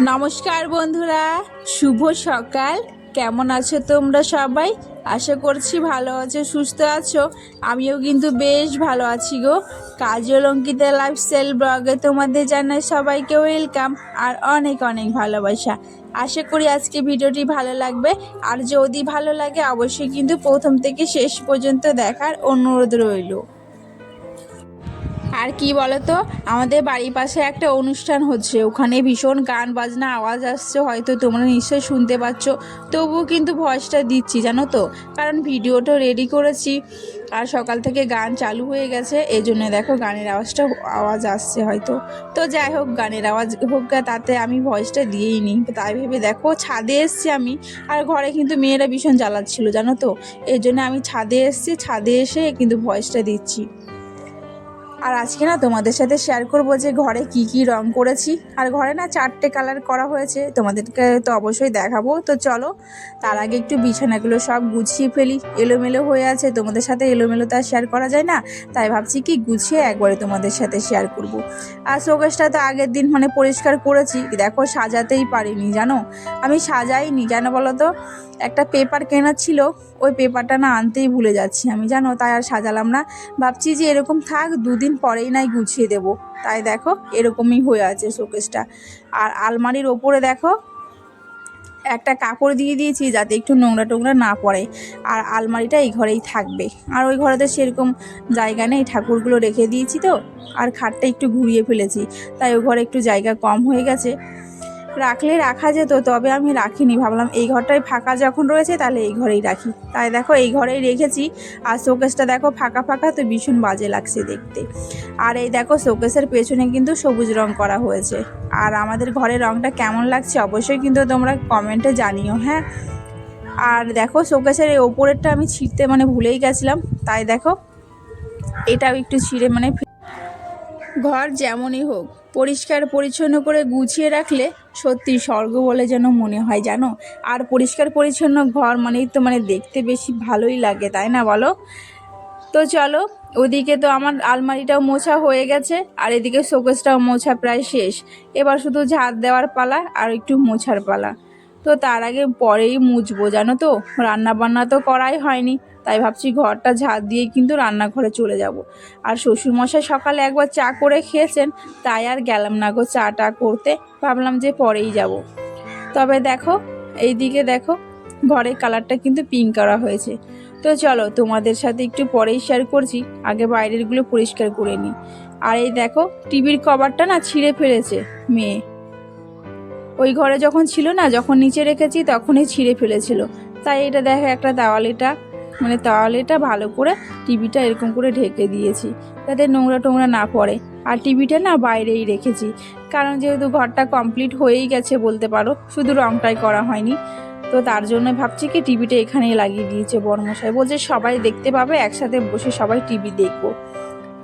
নমস্কার বন্ধুরা, শুভ সকাল। কেমন আছো তোমরা সবাই? আশা করছি ভালো আছো, সুস্থ আছো। আমিও কিন্তু বেশ ভালো আছি গো। কাজল অঙ্কিতা লাইফস্টাইল ব্লগে তোমাদের জানাই সবাইকে ওয়েলকাম আর অনেক অনেক ভালোবাসা। আশা করি আজকে ভিডিওটি ভালো লাগবে। আর যদি ভালো লাগে, অবশ্যই কিন্তু প্রথম থেকে শেষ পর্যন্ত দেখার অনুরোধ রইল। আর কি বলতো? আমাদের বাড়ির পাশে একটা অনুষ্ঠান হচ্ছে। ওখানে ভীষণ গান, বাজনা, আওয়াজ আসছে। হয়তো তোমরা নিশ্চয়ই শুনতে পাচ্ছ। তবুও কিন্তু ভয়েসটা দিচ্ছি, জানো তো? কারণ ভিডিওটা রেডি করেছি আর সকাল থেকে গান চালু হয়ে গেছে। এই জন্য দেখো গানের আওয়াজটা, আওয়াজ আসছে হয়তো। তো যাই হোক, গানের আওয়াজ হোক তাতে আমি ভয়েসটা দিয়েই নিই। তাই ভেবে দেখো, ছাদে এসছি আমি। আর ঘরে কিন্তু মেয়েরা ভীষণ জ্বালাচ্ছিল, জানো তো? এই জন্য আমি ছাদে এসছি। ছাদে এসে কিন্তু ভয়েসটা দিচ্ছি। আর আজকে না তোমাদের সাথে শেয়ার করব যে ঘরে কি কি রং করেছি। আর ঘরে না চারটে কালার করা হয়েছে, তোমাদেরকে তো অবশ্যই দেখাবো। তো চলো, তার আগে একটু বিছানাগুলো সব গুছিয়ে ফেলি। এলোমেলো হয়ে আছে, তোমাদের সাথে এলোমেলো তো আর শেয়ার করা যায় না, তাই ভাবছি কি গুছিয়ে একবারে তোমাদের সাথে শেয়ার করব। আর শোকেসটা তো আগের দিন মানে পরিষ্কার করেছি, দেখো সাজাতেই পারিনি, জানো? আমি সাজাইনি, কেন বলো তো? একটা পেপার কেনা ছিল, ওই পেপারটা না আনতেই ভুলে যাচ্ছি আমি, জানো? তাই আর সাজালাম না। ভাবছি যে এরকম থাক, দুদিন পরেই নাই গুছিয়ে দেব। তাই দেখো, এরকমই হয়ে আছে শোকেসটা। আর আলমারির ওপরে দেখো, একটা কাপড় দিয়ে দিয়েছি যাতে একটু নোংরা টোংরা না পড়ে। আর আলমারিটা এই ঘরেই থাকবে। আর ওই ঘরেতে সেরকম জায়গা নেই, ঠাকুরগুলো রেখে দিয়েছি তো। আর খাটটা একটু ঘুরিয়ে ফেলেছি। তাই ওই ঘরে একটু জায়গা কম হয়ে গেছে। রাখলে রাখা যেত, তবে আমি রাখিনি। ভাবলাম, এই ঘরটাই ফাঁকা যখন রয়েছে, তাহলে এই ঘরেই রাখি। তাই দেখো, এই ঘরেই রেখেছি। আর শোকেসটা দেখো, ফাঁকা ফাঁকা তো ভীষণ বাজে লাগছে দেখতে। আর এই দেখো, শোকেসের পেছনে কিন্তু সবুজ রং করা হয়েছে। আর আমাদের ঘরের রংটা কেমন লাগছে, অবশ্যই কিন্তু তোমরা কমেন্টে জানিও হ্যাঁ? আর দেখো, শোকেসের এই ওপরেরটা আমি ছিঁড়তে মানে ভুলেই গেছিলাম। তাই দেখো, এটাও একটু ছিঁড়ে মানে ঘর যেমনই হোক পরিষ্কার পরিচ্ছন্ন করে গুছিয়ে রাখলে সত্যি স্বর্গ বলে যেন মনে হয় জানো? আর পরিষ্কার পরিচ্ছন্ন ঘর মানেই তো মানে দেখতে বেশি ভালোই লাগে, তাই না বলো? তো চলো, ওদিকে তো আমার আলমারিটাও মোছা হয়ে গেছে, আর এদিকে শোকেসটাও মোছা প্রায় শেষ। এবার শুধু ঝাড় দেওয়ার পালা আর একটু মোছার পালা। তো তার আগে পরেই মুছবো, জানো তো? রান্না বান্না তো করাই হয়নি, তাই ভাবছি ঘরটা ঝাড় দিয়ে কিন্তু রান্নাঘরে চলে যাব। আর শ্বশুরমশাই সকালে একবার চা করে খেয়েছেন, তাই আর গেলাম না গো চা টা করতে, ভাবলাম যে পরেই যাব। তবে দেখো এই দিকে দেখো, ঘরের কালারটা কিন্তু পিঙ্ক করা হয়েছে। তো চলো, তোমাদের সাথে একটু পরেই শেয়ার করছি, আগে বাইরেরগুলো পরিষ্কার করে নিই। আর এই দেখো, টিভির কভারটা না ছিঁড়ে ফেলেছে, মেয়ে। ওই ঘরে যখন ছিল না, যখন নিচে রেখেছি তখনই ছিঁড়ে ফেলেছিল। তাই এটা দেখো, একটা দেওয়ালিটা মানে তাওয়ালেটা ভালো করে টিভিটা এরকম করে ঢেকে দিয়েছি, যাতে নোংরা টোংরা না পড়ে। আর টিভিটা না বাইরেই রেখেছি, কারণ যেহেতু ঘরটা কমপ্লিট হয়েই গেছে বলতে পারো, শুধু রংটাই করা হয়নি। তো তার জন্য ভাবছি কি টিভিটা এখানেই লাগিয়ে দিয়েছে বড়মশাই। বলছে সবাই দেখতে পাবে, একসাথে বসে সবাই টিভি দেখব।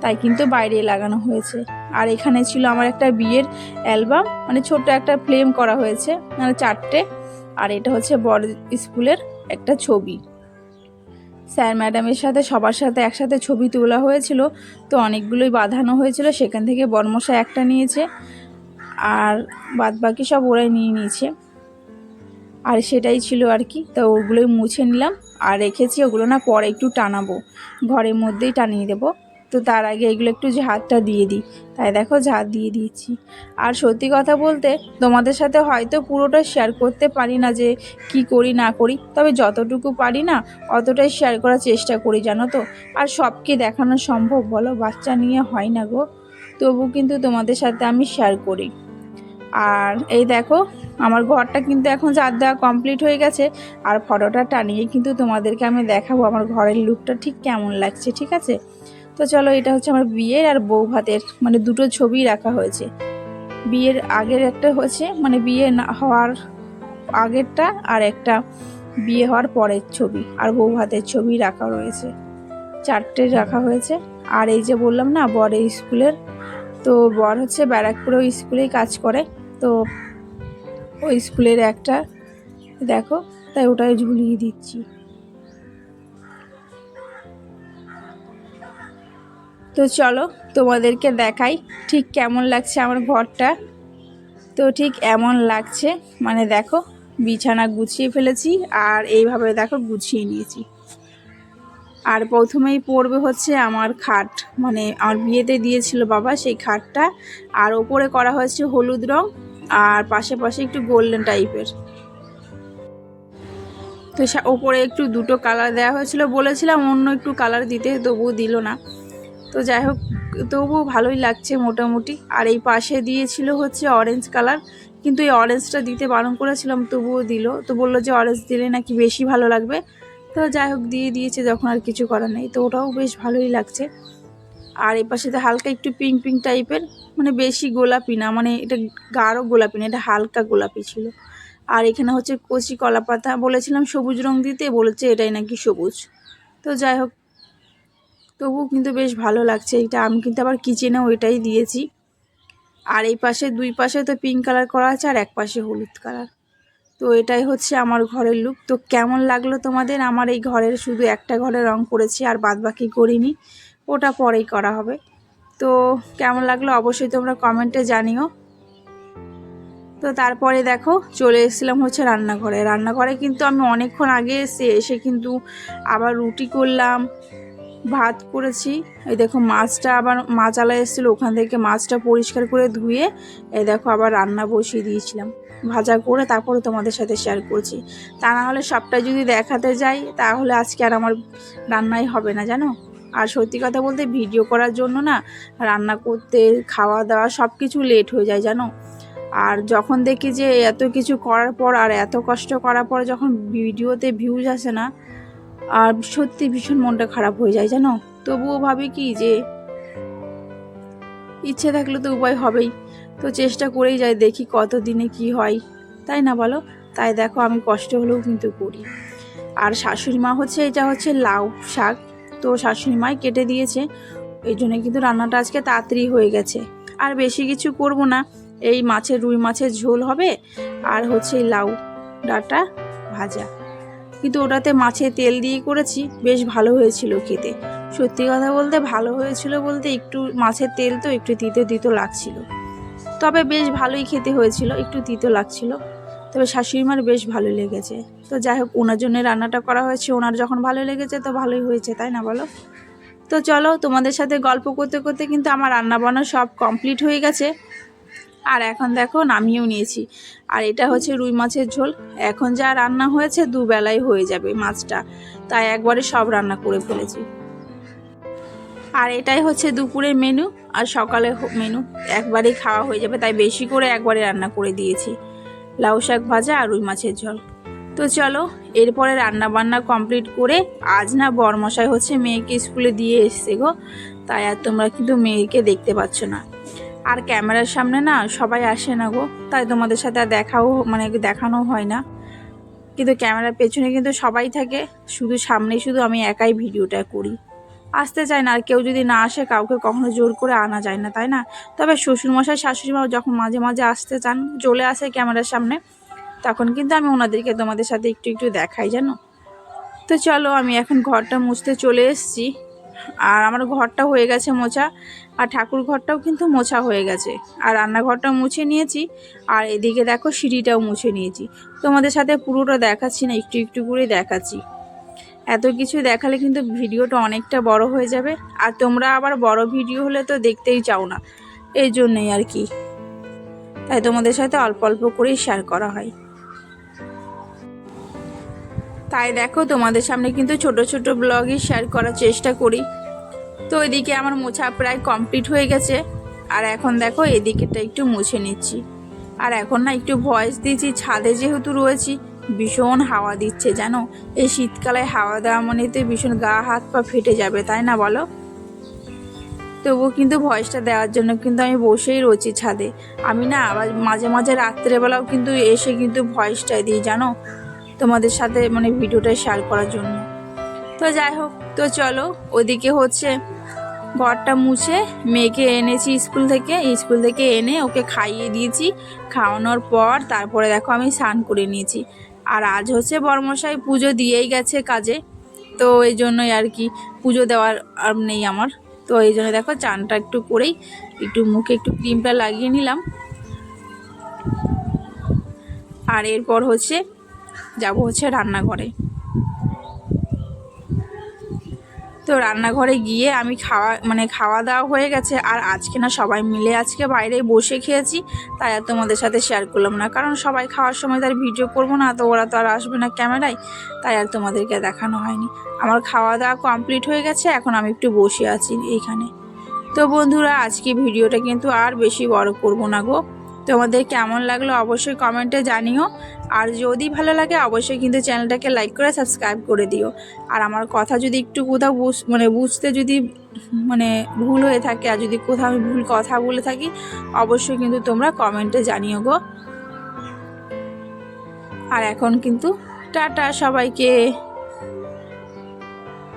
তাই কিন্তু বাইরে লাগানো হয়েছে। আর এখানে ছিল আমার একটা বিয়ের অ্যালবাম মানে ছোট্ট একটা ফ্লেম করা হয়েছে মানে চারটে। আর এটা হচ্ছে বড় স্কুলের একটা ছবি। স্যার ম্যাডামের সাথে, সবার সাথে একসাথে ছবি তোলা হয়েছিল, তো অনেকগুলোই বাঁধানো হয়েছিল, সেখান থেকে বর্মশাই একটা নিয়েছে, আর বাদ বাকি সব ওরাই নিয়ে নিয়েছে। আর সেটাই ছিল আর কি, তো ওগুলোই মুছে নিলাম। আর রেখেছি, ওগুলো না পরে একটু টানাবো, ঘরের মধ্যেই টানিয়ে দেবো। তো তার আগে এগুলো একটু ঝাড়টা দিয়ে দিই। তাই দেখো ঝাড় দিয়ে দিয়েছি। আর সত্যি কথা বলতে তোমাদের সাথে হয়তো পুরোটা শেয়ার করতে পারি না যে কি করি, না করি। তবে যতটুকু পারি না, অতটাই শেয়ার করার চেষ্টা করি, জানো তো। আর সবকে দেখানো সম্ভব, বলো বাচ্চা নিয়ে হয় না গো। তবু কিন্তু তোমাদের সাথে আমি শেয়ার করি। আর এই দেখো, আমার ঘরটা কিন্তু এখন চার দেওয়া কমপ্লিট হয়ে গেছে। আর ফটোটা টানিয়ে কিন্তু তোমাদেরকে আমি দেখাবো আমার ঘরের লুকটা ঠিক কেমন লাগছে, ঠিক আছে? তো চলো এটা হচ্ছে আমার বিয়ের আর বউ ভাতের মানে দুটো ছবি রাখা হয়েছে। বিয়ের আগের একটা হচ্ছে মানে বিয়ে না হওয়ার আগেরটা আর একটা বিয়ে হওয়ার পরের ছবি, আর বউ ভাতের ছবি রাখা রয়েছে। চারটে রাখা হয়েছে, আর এই যে বললাম না, বর এই স্কুলের, তো বর হচ্ছে ব্যারাকপুরে ওই স্কুলেই কাজ করে, তো ওই স্কুলের একটা, দেখো, তাই ওটাই ঝুলিয়ে দিচ্ছি। তো চলো তোমাদেরকে দেখাই ঠিক কেমন লাগছে আমার ঘরটা। তো ঠিক এমন লাগছে মানে দেখো বিছানা গুছিয়ে ফেলেছি আর এইভাবে দেখো গুছিয়ে নিয়েছি। আর প্রথমেই পড়বে হচ্ছে আমার খাট মানে আমার বিয়েতে দিয়েছিল বাবা সেই খাটটা। আর ওপরে করা হয়েছে হলুদ রং আর পাশে পাশে একটু গোল্ডেন টাইপের। তো ওপরে একটু দুটো কালার দেওয়া হয়েছিল, বলেছিলাম অন্য একটু কালার দিতে, তবুও দিল না। তো যাই হোক, তবুও ভালোই লাগছে মোটামুটি। আর এই পাশে দিয়েছিল হচ্ছে অরেঞ্জ কালার কিন্তু এই অরেঞ্জটা দিতে বারণ করেছিলাম, তবুও দিল। তো বলল যে অরেঞ্জ দিলে নাকি বেশি ভালো লাগবে। তো যাই হোক, দিয়ে দিয়েছে যখন আর কিছু করার নেই। তো ওটাও বেশ ভালোই লাগছে। আর এই পাশেতে হালকা একটু পিঙ্ক পিঙ্ক টাইপের মানে বেশি গোলাপি না মানে এটা গাঢ় গোলাপি না, এটা হালকা গোলাপি ছিল। আর এখানে হচ্ছে কচি কলা পাতা বলেছিলাম সবুজ রং দিতে, বলেছে এটাই নাকি সবুজ। তো যাই হোক তবুও কিন্তু বেশ ভালো লাগছে। এটা আমি কিন্তু আবার কিচেনেও এটাই দিয়েছি। আর এই পাশে, দুই পাশে তো পিঙ্ক কালার করা আছে আর এক পাশে হলুদ কালার তো এটাই হচ্ছে আমার ঘরের লুক তো কেমন লাগল তোমাদের? আমার এই ঘরের শুধু একটা ঘরে রং করেছি আর বাদ বাকি করিনি। ওটা পরেই করা হবে। তো কেমন লাগল অবশ্যই তোমরা কমেন্টে জানিও। তো তারপরে দেখো, চলে এসেছিলাম হচ্ছে রান্নাঘরে। রান্নাঘরে কিন্তু আমি অনেকক্ষণ আগে এসে এসে কিন্তু আবার রুটি করলাম ভাত করেছি। এই দেখো, মাছটা আবার, মাছ আলা এসেছিল, ওখান থেকে মাছটা পরিষ্কার করে ধুয়ে, এই দেখো আবার রান্না বসিয়ে দিয়েছিলাম। ভাজা করে তারপরে তোমাদের সাথে শেয়ার করছি। তা না হলে সবটা যদি দেখাতে যাই, তাহলে আজকে আর আমার রান্নাই হবে না, জানো? আর সত্যি কথা বলতে ভিডিও করার জন্য না, রান্না করতে, খাওয়া দাওয়া সব কিছু লেট হয়ে যায়, জানো? আর যখন দেখি যে এত কিছু করার পর আর এত কষ্ট করার পর যখন ভিডিওতে ভিউজ আসে না আর সত্যি ভীষণ মনটা খারাপ হয়ে যায়, জানো? তবুও ভাবি কি যে ইচ্ছে থাকলে তো উপায় হবেই। তো চেষ্টা করেই যাই, দেখি কত দিনে কি হয়। তাই না বলো? তাই দেখো, আমি কষ্ট হলেও কিন্তু করি। আর শাশুড়ি মা হচ্ছে, এটা হচ্ছে লাউ শাক। তো শাশুড়ি মাই কেটে দিয়েছে। এই জন্য কিন্তু রান্নাটা আজকে তাড়াতাড়ি হয়ে গেছে। আর বেশি কিছু করব না। এই মাছের রুই মাছের ঝোল হবে। আর হচ্ছে লাউ ডাটা ভাজা। কিন্তু ওটাতে মাছের তেল দিয়ে করেছি, বেশ ভালো হয়েছিল খেতে। সত্যি কথা বলতে ভালো হয়েছিল বলতে একটু মাছের তেল তো একটু তিতো তিতো লাগছিল। তবে বেশ ভালোই খেতে হয়েছিল, একটু তিতো লাগছিল। তবে শাশুড়ি মার বেশ ভালো লেগেছে। তো যাই হোক ওনার জন্য রান্নাটা করা হয়েছে ওনার যখন ভালো লেগেছে তো ভালোই হয়েছে, তাই না বলো? তো চলো তোমাদের সাথে গল্প করতে করতে কিন্তু আমার রান্না বান্না সব কমপ্লিট হয়ে গেছে। আর এখন দেখো নামিয়েও নিয়েছি। আর এটা হচ্ছে রুই মাছের ঝোল। এখন যা রান্না হয়েছে দুবেলায় হয়ে যাবে মাছটা। তাই একবারে সব রান্না করে ফেলেছি। আর এটাই হচ্ছে দুপুরের মেনু আর সকালে মেনু একবারেই খাওয়া হয়ে যাবে, তাই বেশি করে একবারে রান্না করে দিয়েছি। লাউ শাক ভাজা আর রুই মাছের ঝোল। তো চলো, এরপরে রান্না বান্না কমপ্লিট করে আজ না বরমশাই হচ্ছে মেয়েকে স্কুলে দিয়ে এসছে গো। তাই আর তোমরা কিন্তু মেয়েকে দেখতে পাচ্ছ না। আর ক্যামেরার সামনে না সবাই আসে না গো। তাই তোমাদের সাথে আর দেখাও মানে দেখানো হয় না। কিন্তু ক্যামেরার পেছনে কিন্তু সবাই থাকে। শুধু সামনেই শুধু আমি একাই ভিডিওটা করি। আসতে চায় না, আর কেউ যদি না আসে, কাউকে কখনো জোর করে আনা যায় না, তাই না? তবে শ্বশুরমশাই, শাশুড়িমাও যখন মাঝে মাঝে আসতে চান, চলে আসে ক্যামেরার সামনে, তখন কিন্তু আমি ওনাদেরকে তোমাদের সাথে একটু একটু দেখাই, জানো? তো চলো, আমি এখন ঘরটা মুছতে চলে এসেছি। আর আমার ঘরটা হয়ে গেছে মোছা। আর ঠাকুর ঘরটাও কিন্তু মোছা হয়ে গেছে। আর রান্নাঘরটাও মুছে নিয়েছি, আর এদিকে দেখো সিঁড়িটাও মুছে নিয়েছি। তোমাদের সাথে পুরোটা দেখাচ্ছি না, একটু একটু করে দেখাচ্ছি। এত কিছু দেখালে কিন্তু ভিডিওটা অনেকটা বড় হয়ে যাবে, আর তোমরা আবার বড় ভিডিও হলে তো দেখতেই চাও না। এই জন্যই আর কি। তাই তোমাদের সাথে অল্প অল্প করেই শেয়ার করা হয়। তাই দেখো তোমাদের সামনে কিন্তু ছোট ছোট ব্লগই শেয়ার করার চেষ্টা করি। তো এদিকে আমার মোছা প্রায় কমপ্লিট হয়ে গেছে। আর এখন দেখো এদিকেটা একটু মুছে নিচ্ছি। আর এখন না একটু ভয়েস দিচ্ছি, ছাদে যেহেতু রয়েছি, ভীষণ হাওয়া দিচ্ছে জানো? এই শীতকালে হাওয়া দেওয়া মানেতে ভীষণ গা, হাত, পা ফেটে যাবে, তাই না বলো? তবুও কিন্তু ভয়েসটা দেওয়ার জন্য কিন্তু আমি বসেই রয়েছি ছাদে। আমি না আবার মাঝে মাঝে রাত্রেবেলাও কিন্তু এসে কিন্তু ভয়েসটা দিই জানো? তোমাদের সাথে মানে ভিডিওটা শেয়ার করার জন্য। তো যাই হোক, তো চলো, ওদিকে হচ্ছে ঘরটা মুছে মেয়েকে এনেছি স্কুল থেকে। স্কুল থেকে এনে ওকে খাইয়ে দিয়েছি। খাওয়ানোর পর তারপরে দেখো আমি স্নান করে নিয়েছি। আর আজ হচ্ছে বর্মশাই পুজো দিয়েই গেছে কাজে। তো এই জন্যই আর কি পুজো দেওয়ার আর নেই আমার। তো এই জন্য দেখো চানটা একটু করেই একটু মুখে একটু ক্রিমটা লাগিয়ে নিলাম। আর এরপর হচ্ছে যাব হচ্ছে রান্নাঘরে। তো রান্নাঘরে গিয়ে আমি খাওয়া মানে খাওয়া দাওয়া হয়ে গেছে, আর আজকে না সবাই মিলে আজকে বাইরে বসে খেয়েছি, তাই আর তোমাদের সাথে শেয়ার করলাম না। কারণ সবাই খাওয়ার সময় তার ভিডিও করব না, তো ওরা তো আর আসবে না ক্যামেরায়, তাই আর তোমাদেরকে দেখানো হয়নি। আমার খাওয়া দাওয়া কমপ্লিট হয়ে গেছে, এখন আমি একটু বসে আছি এইখানে তো বন্ধুরা, আজকে ভিডিওটা কিন্তু আর বেশি বড় করব না গো। তোমাদের কেমন লাগল অবশ্যই কমেন্টে জানিও। আর যদি ভালো লাগে, অবশ্যই কিন্তু চ্যানেলটাকে লাইক করে সাবস্ক্রাইব করে দিও। আর আমার কথা যদি একটু কোথাও বুঝ মানে বুঝতে যদি মানে ভুল হয়ে থাকে, আর যদি কোথাও আমি ভুল কথা বলে থাকি, অবশ্যই কিন্তু তোমরা কমেন্টে জানিও গো। আর এখন কিন্তু টাটা সবাইকে।